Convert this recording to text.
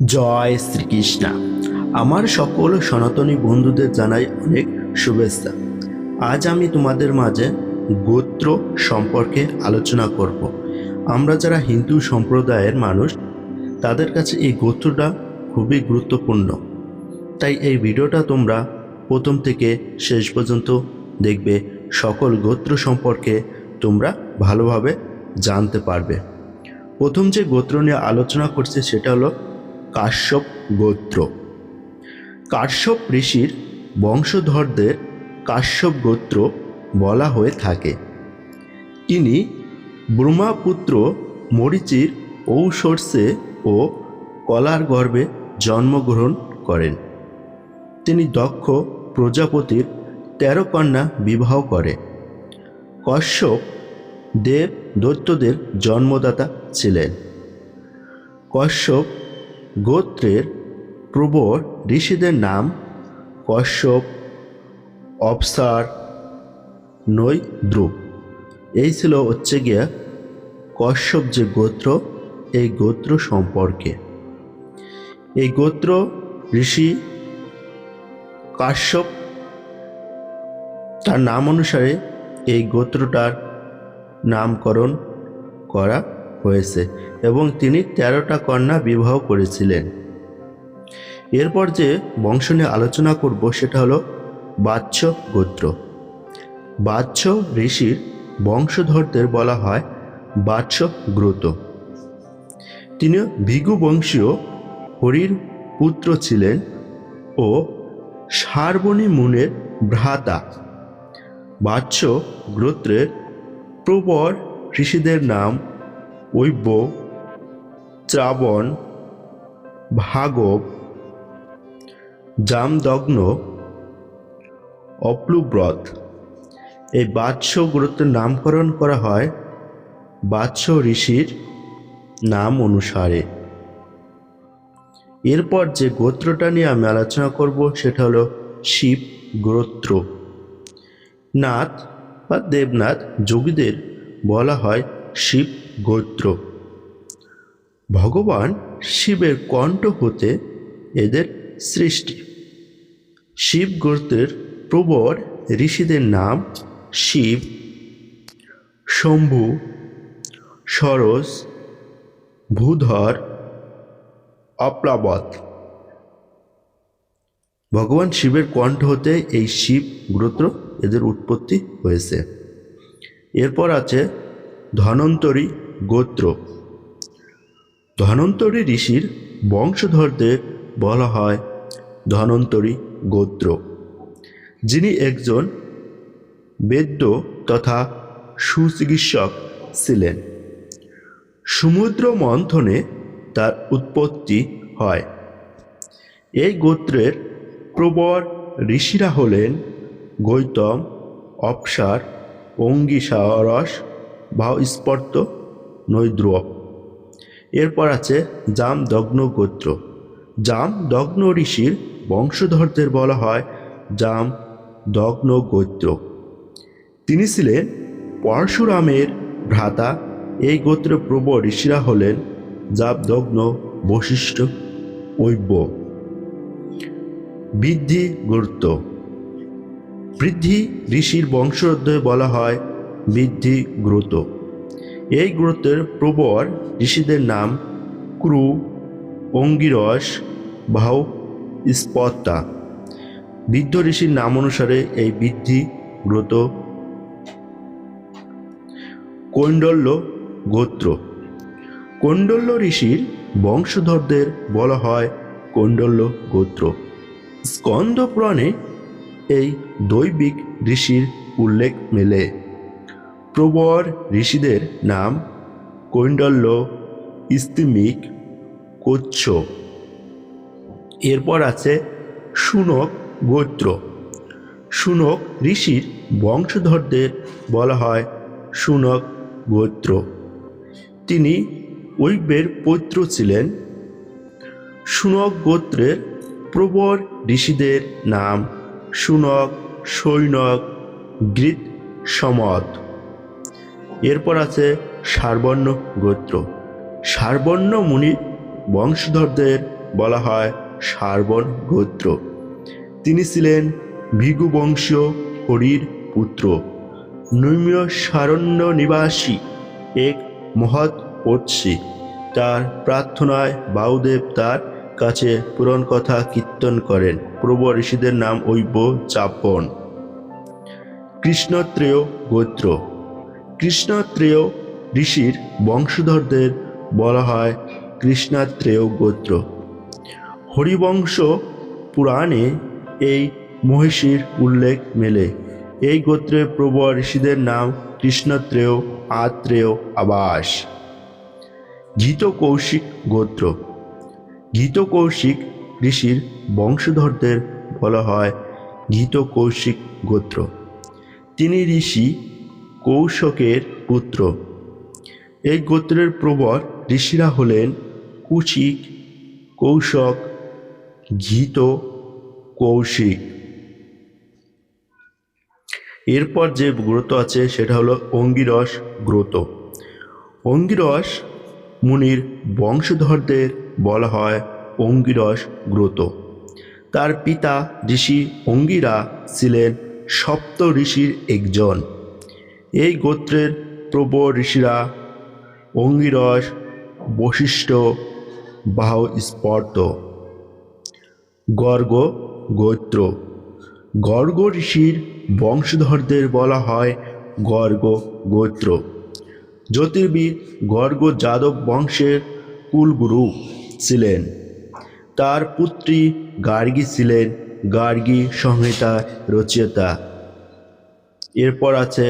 জয় শ্রীকৃষ্ণ। আমার সকল সনাতনী বন্ধুদের জানাই অনেক শুভেচ্ছা। আজ আমি তোমাদের মাঝে গোত্র সম্পর্কে আলোচনা করব। আমরা যারা হিন্দু সম্প্রদায়ের মানুষ, তাদের কাছে এই গোত্রটা খুবই গুরুত্বপূর্ণ। তাই এই ভিডিওটা তোমরা প্রথম থেকে শেষ পর্যন্ত দেখবে। সকল গোত্র সম্পর্কে তোমরা ভালোভাবে জানতে পারবে। প্রথম যে গোত্র নিয়ে আলোচনা করছে, সেটা হলো কাশ্যপ গোত্র। কাশ্যপ ঋষির বংশধরদের কাশ্যপ গোত্র বলা হয়ে থাকে। ইনি ব্রহ্মাপুত্র মরিচির ঔষর্ষে ও কলার গর্ভে জন্মগ্রহণ করেন। তিনি দক্ষ প্রজাপতির তেরো কন্যা বিবাহ করে। কশ্যপ দেব দৈত্যদের জন্মদাতা ছিলেন। কশ্যপ গোত্রের প্রবর ঋষিদের নাম কশ্যপ অপসার নৈদ্রুপ। এই ছিল হচ্ছে গিয়া কশ্যপ যে গোত্র, এই গোত্র সম্পর্কে। এই গোত্র ঋষি কাশ্যপ, তার নাম অনুসারে এই গোত্রটার নামকরণ করা হয়েছে এবং তিনি তেরোটা কন্যা বিবাহ করেছিলেন। এরপর যে বংশ নিয়ে আলোচনা করব সেটা হলো বাচ্চ গোত্র। বাচ্চ ঋষির বংশধরদের বলা হয় বাচ্চ গ্রত। তিনি ভিগু বংশীয় হরির পুত্র ছিলেন ও সার্বণী মুনের ভ্রাতা। বাচ্চ গোত্রের প্রবর ঋষিদের নাম ঐব্য ত্রাবণ, ভাগব, জামদগ্ন, অপ্লুব্রত। এই বাৎস গুরুত্বের নামকরণ করা হয় বাৎস ঋষির নাম অনুসারে। এরপর যে গোত্রটা নিয়ে আমি আলোচনা করব, সেটা হলো শিব গোত্র। নাথ বা দেবনাথ যোগীদের বলা হয় শিব গোত্র। ভগবান শিবের কণ্ঠ হতে এদের সৃষ্টি। শিব গোত্রের প্রবর ঋষিদের নাম শিব, শম্ভু সরস ভূধর, অপ্লাবত। ভগবান শিবের কণ্ঠ হতে এই শিব গোত্র এদের উৎপত্তি হয়েছে। এরপর আছে ধনন্তরী গোত্র। ধনন্তরী ঋষির বংশধরদের বলা হয় ধনন্তরী গোত্র, যিনি একজন বেদ্য তথা সুচিকিৎসক ছিলেন। সমুদ্র মন্থনে তার উৎপত্তি হয়। এই গোত্রের প্রবর ঋষিরা হলেন গৌতম, অপসার, অঙ্গিসারস বা স্পর্ত নৈদ্রুয় এরপর আছে জাম দগ্ন গোত্র জাম দগ্ন ঋষির বংশধরদের বলা হয় জাম দগ্ন গোত্র তিনি ছিলেন পরশুরামের ভ্রাতা। এই গোত্রের প্রব ঋষিরা হলেন জাবদগ্ন বশিষ্ঠ ঐব্য। বৃদ্ধি গুরুত্ব বৃদ্ধি ঋষির বংশোদ্ধে বলা হয় বৃদ্ধি গ্রত এই গ্রতের প্রবর ঋষিদের নাম ক্রু, অঙ্গিরস ভাও স্পত্তা। বৃদ্ধ ঋষির নাম অনুসারে এই বৃদ্ধি গ্রত কৈণ্ডল্য গোত্র। কৈণ্ডল্য ঋষির বংশধরদের বলা হয় কৈণ্ডল্য গোত্র। স্কন্দ পুরাণে এই দৈবিক ঋষির উল্লেখ মেলে। প্রবর ঋষিদের নাম কৈণ্ডল্য ইস্তিমিক, কোচ্ছ। এরপর আছে সুনক গোত্র। সুনক ঋষির বংশধরদের বলা হয় সুনক গোত্র। তিনি ঐব্যের পৌত্র ছিলেন। সুনক গোত্রের প্রবর ঋষিদের নাম সুনক, সৈনক গৃত সমত এরপর আছে সারবর্ণ গোত্র। সারবর্ণ মুনি বংশধরদের বলা হয় সার্বণ গোত্র। তিনি ছিলেন ভিগু বংশীয় হরির পুত্র। নৈমীয় সারণ্য নিবাসী এক মহৎ পড়শি তার প্রার্থনায় বাউদেব তার কাছে পুরন কথা কীর্তন করেন। প্রব ঋষিদের নাম ঐব চাপন। কৃষ্ণত্রেয় গোত্র। কৃষ্ণত্রেয় ঋষির বংশধরদের বলা হয় কৃষ্ণাত্রেয় গোত্র। হরিবংশ পুরাণে এই মহিষীর উল্লেখ মেলে। এই গোত্রে প্রভু ঋষিদের নাম কৃষ্ণত্রেয়, আত্রেয়, আবাস। ঘিত কৌশিক গোত্র। ঘিত কৌশিক ঋষির বংশধরদের বলা হয় ঘিত কৌশিক গোত্র। তিনি ঋষি কৌশকের পুত্র। এই গোত্রের প্রবর ঋষিরা হলেন কুচিক, কৌশক, ঘিত, কৌশিক। এরপর যে গ্রত আছে সেটা হলো অঙ্গিরস গ্রত অঙ্গিরস মুনির বংশধরদের বলা হয় অঙ্গিরস গ্রত তার পিতা ঋষি অঙ্গিরা ছিলেন সপ্ত ঋষির একজন। এই গোত্রের প্রব ঋষিরা অঙ্গিরস, বশিষ্ঠ, বাহ স্পর্দ। গর্গ, গোত্র। গর্গ ঋষির বংশধরদের বলা হয় গর্গ, গোত্র। জ্যোতির্বিদ গর্গ যাদব বংশের কুলগুরু ছিলেন। তার পুত্রী গার্গী ছিলেন, গার্গী সংহিতা রচয়িতা। এরপর আছে